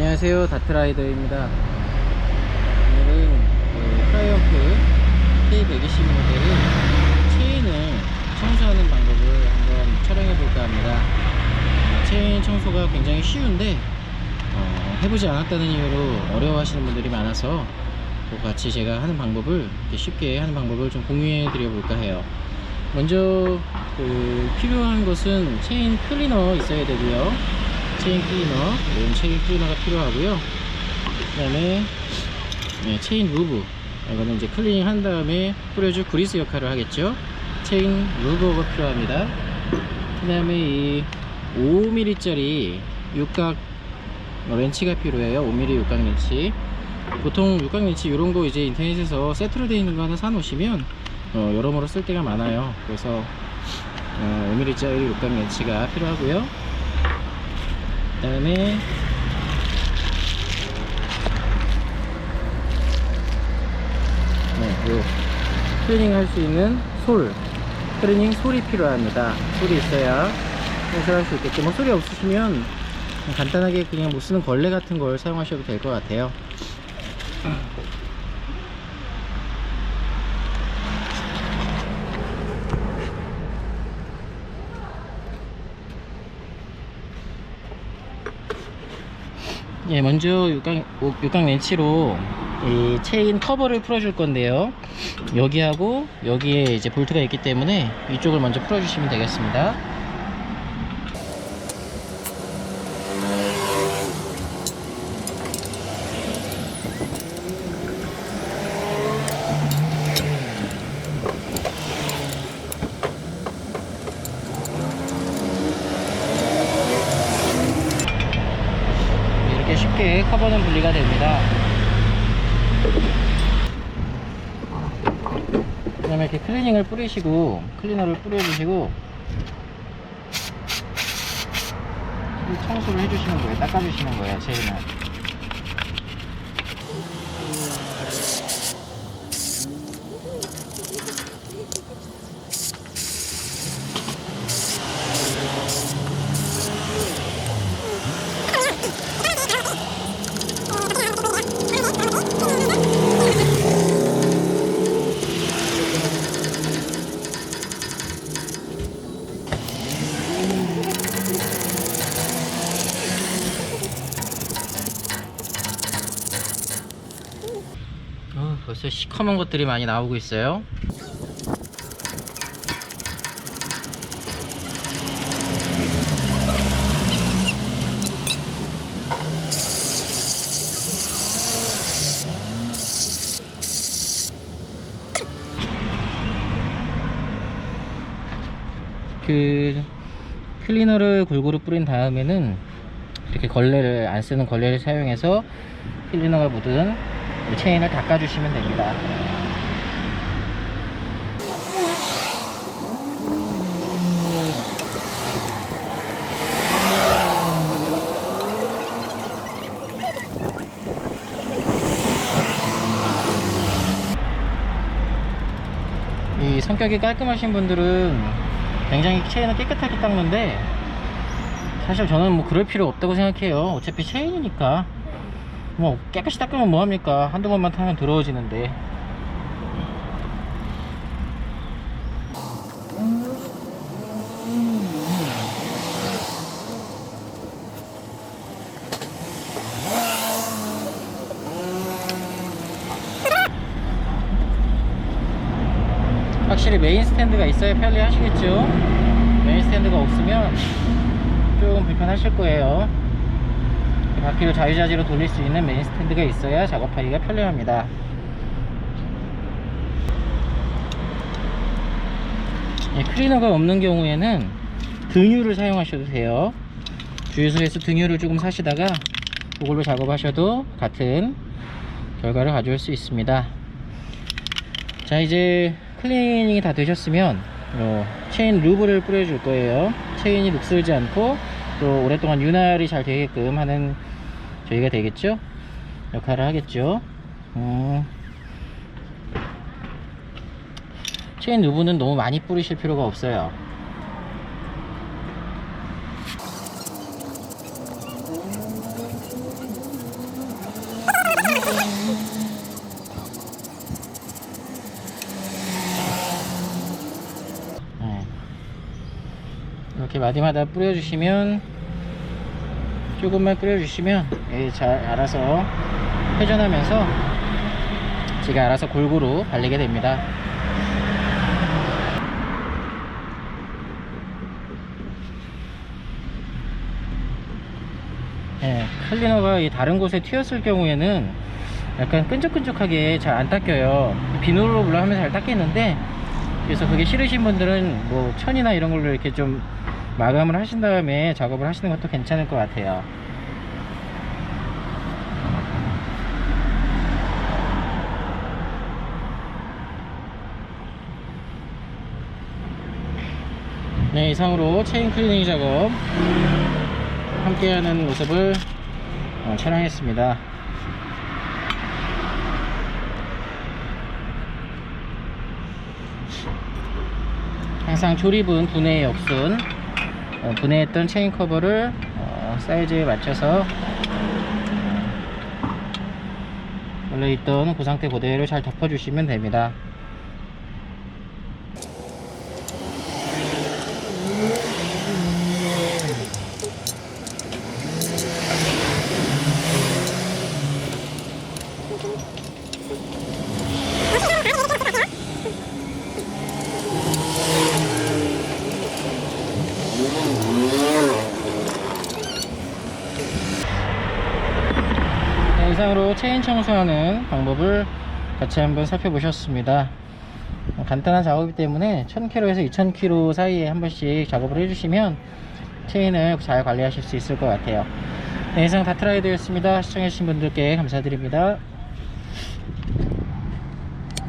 안녕하세요. 다트라이더입니다. 오늘은 그 트라이언프 K120 모델의 체인을 청소하는 방법을 한번 촬영해 볼까 합니다. 어, 체인 청소가 굉장히 쉬운데 어, 해보지 않았다는 이유로 어려워하시는 분들이 많아서 또 같이 제가 하는 방법을 쉽게 하는 방법을 좀 공유해 드려 볼까 해요. 먼저 그 필요한 것은 체인 클리너 있어야 되고요 체인 클리너 이런 체인 클리너가 필요하고요. 그 다음에 네, 체인 루브. 이거는 이제 클리닝 한 다음에 뿌려줄 그리스 역할을 하겠죠. 체인 루버가 필요합니다. 그 다음에 이 5mm 짜리 육각 렌치가 필요해요. 5mm 육각 렌치. 보통 육각 렌치 이런 거 이제 인터넷에서 세트로 되어 있는 거 하나 사 놓으시면 어, 여러모로 쓸 때가 많아요. 그래서 어, 5mm 짜리 육각 렌치가 필요하고요 그 다음에 네, 요 클리닝 할 수 있는 솔 클리닝 솔이 필요합니다. 솔이 있어야 청소할 수 있겠죠. 뭐 솔이 없으시면 간단하게 그냥 못 쓰는 걸레 같은 걸 사용하셔도 될 것 같아요 예, 먼저 육각, 육각 렌치로 이 체인 커버를 풀어줄 건데요. 여기하고 여기에 이제 볼트가 있기 때문에 이쪽을 먼저 풀어주시면 되겠습니다. 이렇게 쉽게 커버는 분리가 됩니다. 그 다음에 이렇게 클리닝을 뿌리시고 클리너를 뿌려주시고 청소를 해주시는 거예요. 닦아주시는 거예요. 체인을. 어, 벌써 시커먼 것들이 많이 나오고 있어요. 그 클리너를 골고루 뿌린 다음에는 이렇게 걸레를 안 쓰는 걸레를 사용해서 클리너가 묻은 이 체인을 닦아주시면 됩니다. 이 성격이 깔끔하신 분들은 굉장히 체인을 깨끗하게 닦는데 사실 저는 뭐 그럴 필요 없다고 생각해요. 어차피 체인이니까 뭐 깨끗이 닦으면 뭐합니까? 한두 번만 타면 더러워지는데. 확실히 메인 스탠드가 있어야 편리 하시겠죠? 메인 스탠드가 없으면 조금 불편하실 거예요 바퀴를 자유자재로 돌릴 수 있는 메인 스탠드가 있어야 작업하기가 편리합니다. 예, 클리너가 없는 경우에는 등유를 사용하셔도 돼요. 주유소에서 등유를 조금 사시다가 그걸로 작업하셔도 같은 결과를 가져올 수 있습니다. 자 이제 클리닝이 다 되셨으면 요 체인 루브를 뿌려줄 거예요. 체인이 녹슬지 않고 또 오랫동안 윤활이 잘 되게끔 하는 저희가 되겠죠? 역할을 하겠죠? 음. 체인 누브는 너무 많이 뿌리실 필요가 없어요. 네. 이렇게 마디마다 뿌려주시면 조금만 뿌려주시면 예, 잘 알아서 회전하면서 제가 알아서 골고루 발리게 됩니다. 예, 클리너가 이 다른 곳에 튀었을 경우에는 약간 끈적끈적하게 잘 안 닦여요. 비누로 물론 하면 잘 닦이는데 그래서 그게 싫으신 분들은 뭐 천이나 이런 걸로 이렇게 좀 마감을 하신 다음에 작업을 하시는 것도 괜찮을 것 같아요. 네, 이상으로 체인 클리닝 작업 함께하는 모습을 어, 촬영했습니다. 항상 조립은 분해의 역순 어, 분해했던 체인 커버를 어, 사이즈에 맞춰서 어, 원래 있던 그 상태 그대로 잘 덮어주시면 됩니다. 체인 청소하는 방법을 같이 한번 살펴보셨습니다. 어, 간단한 작업이기 때문에 1000km에서 2000km 사이에 한 번씩 작업을 해주시면 체인을 잘 관리하실 수 있을 것 같아요. 네, 이상 다트라이드였습니다. 시청해주신 분들께 감사드립니다.